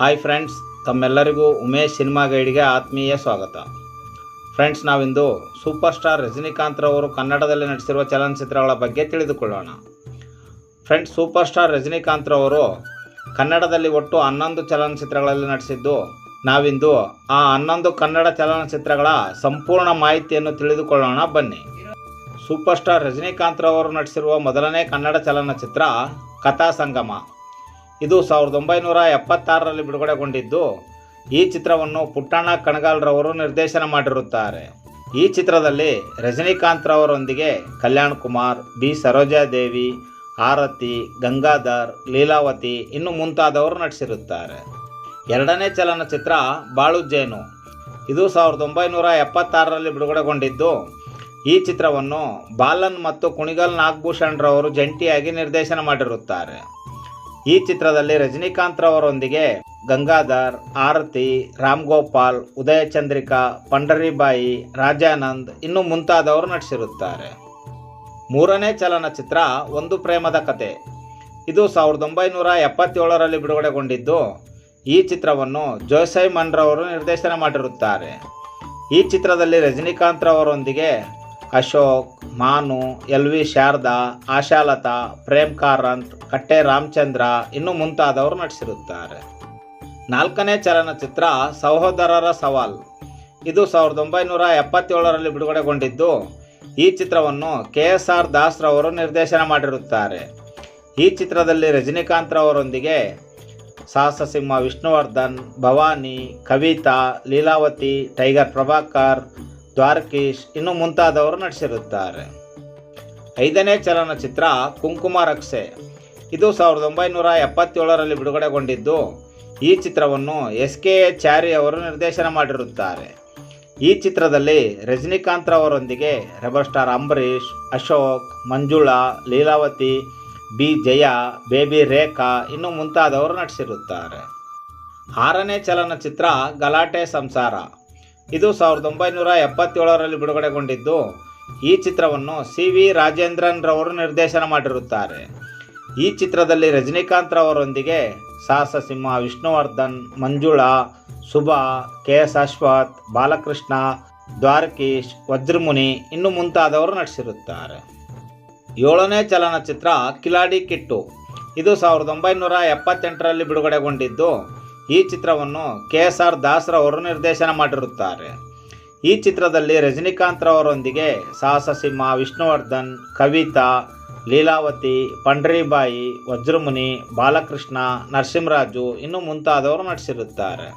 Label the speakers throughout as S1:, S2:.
S1: Hi friends ತಮ್ಮೆಲ್ಲರಿಗೂ Umesh cinema ಗೈಡ್ಗೆ ಆತ್ಮೀಯ ಸ್ವಾಗತ. ಫ್ರೆಂಡ್ಸ್ ನಾವಿಂದು ಸೂಪರ್ ಸ್ಟಾರ್ ರಜನಿಕಾಂತ್ ರವರು ಕನ್ನಡದಲ್ಲಿ ನಟಿಸಿರುವ ಚಲನಚಿತ್ರಗಳ ಬಗ್ಗೆ ತಿಳಿದುಕೊಳ್ಳೋಣ. ಫ್ರೆಂಡ್ಸ್ ಸೂಪರ್ ಸ್ಟಾರ್ ರಜನಿಕಾಂತ್ ರವರು ಕನ್ನಡದಲ್ಲಿ ಒಟ್ಟು ಹನ್ನೊಂದು ಚಲನಚಿತ್ರಗಳಲ್ಲಿ ನಟಿಸಿದ್ದು, ನಾವಿಂದು ಆ ಹನ್ನೊಂದು ಕನ್ನಡ ಚಲನಚಿತ್ರಗಳ ಸಂಪೂರ್ಣ ಮಾಹಿತಿಯನ್ನು ತಿಳಿದುಕೊಳ್ಳೋಣ, ಬನ್ನಿ. ಸೂಪರ್ ಸ್ಟಾರ್ ರಜನಿಕಾಂತ್ ರವರು ನಟಿಸಿರುವ ಮೊದಲನೇ ಕನ್ನಡ ಚಲನಚಿತ್ರ ಕಥಾ ಸಂಗಮ. ಇದು ಸಾವಿರದ ಒಂಬೈನೂರ ಎಪ್ಪತ್ತಾರರಲ್ಲಿ ಬಿಡುಗಡೆಗೊಂಡಿದ್ದು, ಈ ಚಿತ್ರವನ್ನು ಪುಟ್ಟಣ್ಣ ಕಣಗಾಲ್ರವರು ನಿರ್ದೇಶನ ಮಾಡಿರುತ್ತಾರೆ. ಈ ಚಿತ್ರದಲ್ಲಿ ರಜನಿಕಾಂತ್ ರವರೊಂದಿಗೆ ಕಲ್ಯಾಣ್ ಕುಮಾರ್, ಬಿ ಸರೋಜಾದೇವಿ ಆರತಿ, ಗಂಗಾಧರ್, ಲೀಲಾವತಿ ಇನ್ನು ಮುಂತಾದವರು ನಟಿಸಿರುತ್ತಾರೆ. ಎರಡನೇ ಚಲನಚಿತ್ರ ಬಾಳು ಜೇನು ಇದು ಸಾವಿರದ ಒಂಬೈನೂರ ಎಪ್ಪತ್ತಾರರಲ್ಲಿ ಬಿಡುಗಡೆಗೊಂಡಿದ್ದು, ಈ ಚಿತ್ರವನ್ನು ಬಾಲನ್ ಮತ್ತು ಕುಣಿಗಲ್ ನಾಗಭೂಷಣ್ ರವರು ಜಂಟಿಯಾಗಿ ನಿರ್ದೇಶನ ಮಾಡಿರುತ್ತಾರೆ. ಈ ಚಿತ್ರದಲ್ಲಿ ರಜನಿಕಾಂತ್ ರವರೊಂದಿಗೆ ಗಂಗಾಧರ್, ಆರತಿ, ರಾಮ್ ಗೋಪಾಲ್, ಉದಯ ಚಂದ್ರಿಕಾ, ಪಂಡರಿಬಾಯಿ, ರಾಜಾನಂದ್ ಇನ್ನು ಮುಂತಾದವರು ನಟಿಸಿರುತ್ತಾರೆ. ಮೂರನೇ ಚಲನಚಿತ್ರ ಒಂದು ಪ್ರೇಮದ ಕತೆ. ಇದು ಸಾವಿರದ ಒಂಬೈನೂರ ಎಪ್ಪತ್ತೇಳರಲ್ಲಿ ಬಿಡುಗಡೆಗೊಂಡಿದ್ದು, ಈ ಚಿತ್ರವನ್ನು ಜೋಸೈ ಮನ್ರವರು ನಿರ್ದೇಶನ ಮಾಡಿರುತ್ತಾರೆ. ಈ ಚಿತ್ರದಲ್ಲಿ ರಜನಿಕಾಂತ್ ರವರೊಂದಿಗೆ ಅಶೋಕ್, ಮಾನು, ಎಲ್ ವಿ ಶಾರದಾ, ಆಶಾಲತಾ ಪ್ರೇಮ್ ಕಾರಂತ್ ಕಟ್ಟೆ ರಾಮಚಂದ್ರ ಇನ್ನು ಮುಂತಾದವರು ನಟಿಸಿರುತ್ತಾರೆ. ನಾಲ್ಕನೇ ಚಲನಚಿತ್ರ ಸಹೋದರರ ಸವಾಲ್. ಇದು ಸಾವಿರದ ಒಂಬೈನೂರ ಎಪ್ಪತ್ತೇಳರಲ್ಲಿ ಬಿಡುಗಡೆಗೊಂಡಿದ್ದು, ಈ ಚಿತ್ರವನ್ನು ಕೆ ಎಸ್ ಆರ್ ದಾಸ್ ರವರು ನಿರ್ದೇಶನ ಮಾಡಿರುತ್ತಾರೆ. ಈ ಚಿತ್ರದಲ್ಲಿ ರಜನಿಕಾಂತ್ ರವರೊಂದಿಗೆ ಸಾಹಸ ಸಿಂಹ ವಿಷ್ಣುವರ್ಧನ್, ಭವಾನಿ, ಕವಿತಾ, ಲೀಲಾವತಿ, ಟೈಗರ್ ಪ್ರಭಾಕರ್ ದ್ವಾರಕೀಶ್ ಇನ್ನು ಮುಂತಾದವರು ನಟಿಸಿರುತ್ತಾರೆ. ಐದನೇ ಚಲನಚಿತ್ರ ಕುಂಕುಮ ರಕ್ಷೆ. ಇದು ಸಾವಿರದ ಒಂಬೈನೂರ ಎಪ್ಪತ್ತೇಳರಲ್ಲಿ ಬಿಡುಗಡೆಗೊಂಡಿದ್ದು, ಈ ಚಿತ್ರವನ್ನು ಎಸ್ ಕೆ ಎ ಚಾರಿ ಅವರು ನಿರ್ದೇಶನ ಮಾಡಿರುತ್ತಾರೆ. ಈ ಚಿತ್ರದಲ್ಲಿ ರಜನಿಕಾಂತ್ ಅವರೊಂದಿಗೆ rebel star Ambareesh, Ashok, Manjula, Leelavathi, B. Jaya, baby Rekha ಇನ್ನು ಮುಂತಾದವರು ನಟಿಸಿರುತ್ತಾರೆ. ಆರನೇ ಚಲನಚಿತ್ರ ಗಲಾಟೆ ಸಂಸಾರ. ಇದು ಸಾವಿರದ ಒಂಬೈನೂರ ಎಪ್ಪತ್ತೇಳರಲ್ಲಿ ಬಿಡುಗಡೆಗೊಂಡಿದ್ದು. ಈ ಚಿತ್ರವನ್ನು ಸಿ ವಿ ರಾಜೇಂದ್ರನ್ ರವರು ನಿರ್ದೇಶನ ಮಾಡಿರುತ್ತಾರೆ. ಈ ಚಿತ್ರದಲ್ಲಿ ರಜನಿಕಾಂತ್ ರವರೊಂದಿಗೆ ಸಾಹಸ ಸಿಂಹ ವಿಷ್ಣುವರ್ಧನ್, ಮಂಜುಳಾ, ಸುಭಾ, ಕೆ ಎಸ್ ಅಶ್ವಥ್, ಬಾಲಕೃಷ್ಣ, ದ್ವಾರಕೀಶ್, ವಜ್ರಮುನಿ ಇನ್ನು ಮುಂತಾದವರು ನಟಿಸಿರುತ್ತಾರೆ. ಏಳನೇ ಚಲನಚಿತ್ರ ಕಿಲಾಡಿ ಕಿಟ್ಟು. ಇದು ಸಾವಿರದ ಒಂಬೈನೂರ ಎಪ್ಪತ್ತೆಂಟರಲ್ಲಿ ಬಿಡುಗಡೆಗೊಂಡಿದ್ದು. ಈ ಚಿತ್ರವನ್ನು ಕೆ ಎಸ್ ಆರ್ ದಾಸ್ರವರು ನಿರ್ದೇಶನ ಮಾಡಿರುತ್ತಾರೆ. ಈ ಚಿತ್ರದಲ್ಲಿ ರಜನಿಕಾಂತ್ ರವರೊಂದಿಗೆ ಸಾಹಸ ಸಿಂಹ ವಿಷ್ಣುವರ್ಧನ್, ಕವಿತಾ, ಲೀಲಾವತಿ, ಪಂಡ್ರಿಬಾಯಿ, ವಜ್ರಮುನಿ, ಬಾಲಕೃಷ್ಣ, ನರಸಿಂಹರಾಜು ಇನ್ನು ಮುಂತಾದವರು ನಟಿಸಿರುತ್ತಾರೆ.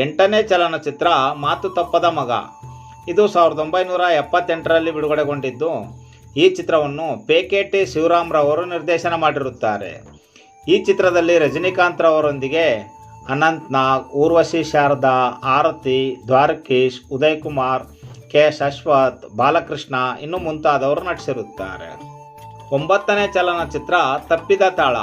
S1: ಎಂಟನೇ ಚಲನಚಿತ್ರ ಮಾತು ತಪ್ಪದ ಮಗ. ಇದು ಸಾವಿರದ ಒಂಬೈನೂರ ಎಪ್ಪತ್ತೆಂಟರಲ್ಲಿ ಬಿಡುಗಡೆಗೊಂಡಿದ್ದು, ಈ ಚಿತ್ರವನ್ನು ಪೇಕೆಟಿ ಶಿವರಾಮ್ರವರು ನಿರ್ದೇಶನ ಮಾಡಿರುತ್ತಾರೆ. ಈ ಚಿತ್ರದಲ್ಲಿ ರಜನಿಕಾಂತ್ ರವರೊಂದಿಗೆ ಅನಂತ್ ನಾಗ್ ಊರ್ವಶಿ ಶಾರದಾ, ಆರತಿ, ದ್ವಾರಕೀಶ್ ಉದಯ್ ಕುಮಾರ್ ಕೆ. ಅಶ್ವಥ್ ಬಾಲಕೃಷ್ಣ ಇನ್ನು ಮುಂತಾದವರು ನಟಿಸಿರುತ್ತಾರೆ. ಒಂಬತ್ತನೇ ಚಲನಚಿತ್ರ ತಪ್ಪಿದ ತಾಳ.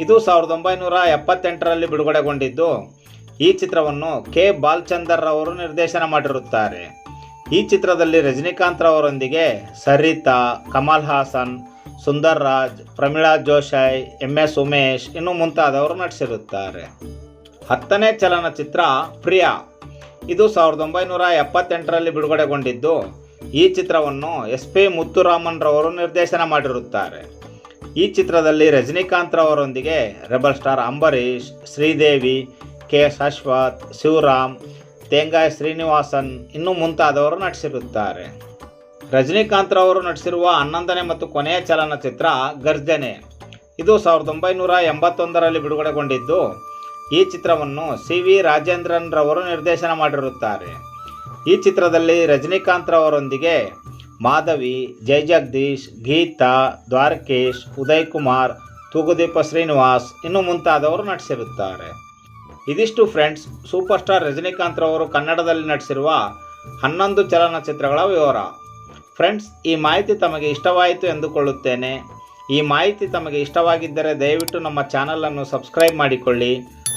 S1: ಇದು ಸಾವಿರದ ಒಂಬೈನೂರ ಎಪ್ಪತ್ತೆಂಟರಲ್ಲಿ ಬಿಡುಗಡೆಗೊಂಡಿದ್ದು. ಈ ಚಿತ್ರವನ್ನು ಕೆ. ಬಾಲ್ಚಂದರ್ ರವರು ನಿರ್ದೇಶನ ಮಾಡಿರುತ್ತಾರೆ. ಈ ಚಿತ್ರದಲ್ಲಿ ರಜನಿಕಾಂತ್ ರವರೊಂದಿಗೆ ಸರಿತಾ, ಕಮಲ್ ಹಾಸನ್, ಸುಂದರ್ ರಾಜ್, ಪ್ರಮೀಳಾ ಜೋಶಾಯ್ ಎಂ. ಎಸ್. ಉಮೇಶ್ ಇನ್ನು ಮುಂತಾದವರು ನಟಿಸಿರುತ್ತಾರೆ. ಹತ್ತನೇ ಚಲನಚಿತ್ರ ಪ್ರಿಯಾ. ಇದು ಸಾವಿರದ ಒಂಬೈನೂರ ಎಪ್ಪತ್ತೆಂಟರಲ್ಲಿ ಬಿಡುಗಡೆಗೊಂಡಿದ್ದು, ಈ ಚಿತ್ರವನ್ನು ಎಸ್ ಪಿ ಮುತ್ತುರಾಮನ್ ರವರು ನಿರ್ದೇಶನ ಮಾಡಿರುತ್ತಾರೆ. ಈ ಚಿತ್ರದಲ್ಲಿ Rajinikanth ರವರೊಂದಿಗೆ rebel star Ambareesh, Sridevi, K S Ashwath Shivaram, Thengai Srinivasan ಇನ್ನೂ ಮುಂತಾದವರು ನಟಿಸಿರುತ್ತಾರೆ. ರಜನಿಕಾಂತ್ ರವರು ನಟಿಸಿರುವ ಹನ್ನೊಂದನೇ ಮತ್ತು ಕೊನೆಯ ಚಲನಚಿತ್ರ ಗರ್ಜನೆ. ಇದು ಸಾವಿರದ ಒಂಬೈನೂರ ಎಂಬತ್ತೊಂದರಲ್ಲಿ ಬಿಡುಗಡೆಗೊಂಡಿದ್ದು ಈ ಚಿತ್ರವನ್ನು ಸಿ ವಿ ರಾಜೇಂದ್ರನ್ ರವರು ನಿರ್ದೇಶನ ಮಾಡಿರುತ್ತಾರೆ. ಈ ಚಿತ್ರದಲ್ಲಿ ರಜನಿಕಾಂತ್ ರವರೊಂದಿಗೆ ಮಾಧವಿ, ಜಯಜಗದೀಶ್, ಗೀತಾ, ದ್ವಾರಕೇಶ್ ಉದಯ್ ಕುಮಾರ್ ತೂಗುದೀಪ ಶ್ರೀನಿವಾಸ್ ಇನ್ನು ಮುಂತಾದವರು ನಟಿಸಿರುತ್ತಾರೆ. ಇದಿಷ್ಟು ಫ್ರೆಂಡ್ಸ್ ಸೂಪರ್ ಸ್ಟಾರ್ ರಜನಿಕಾಂತ್ ರವರು ಕನ್ನಡದಲ್ಲಿ ನಟಿಸಿರುವ ಹನ್ನೊಂದು ಚಲನಚಿತ್ರಗಳ ವಿವರ. ಫ್ರೆಂಡ್ಸ್, ಈ ಮಾಹಿತಿ ತಮಗೆ ಇಷ್ಟವಾಯಿತು ಎಂದುಕೊಳ್ಳುತ್ತೇನೆ. ಈ ಮಾಹಿತಿ ತಮಗೆ ಇಷ್ಟವಾಗಿದ್ದರೆ ದಯವಿಟ್ಟು ನಮ್ಮ ಚಾನಲನ್ನು ಸಬ್ಸ್ಕ್ರೈಬ್ ಮಾಡಿಕೊಳ್ಳಿ.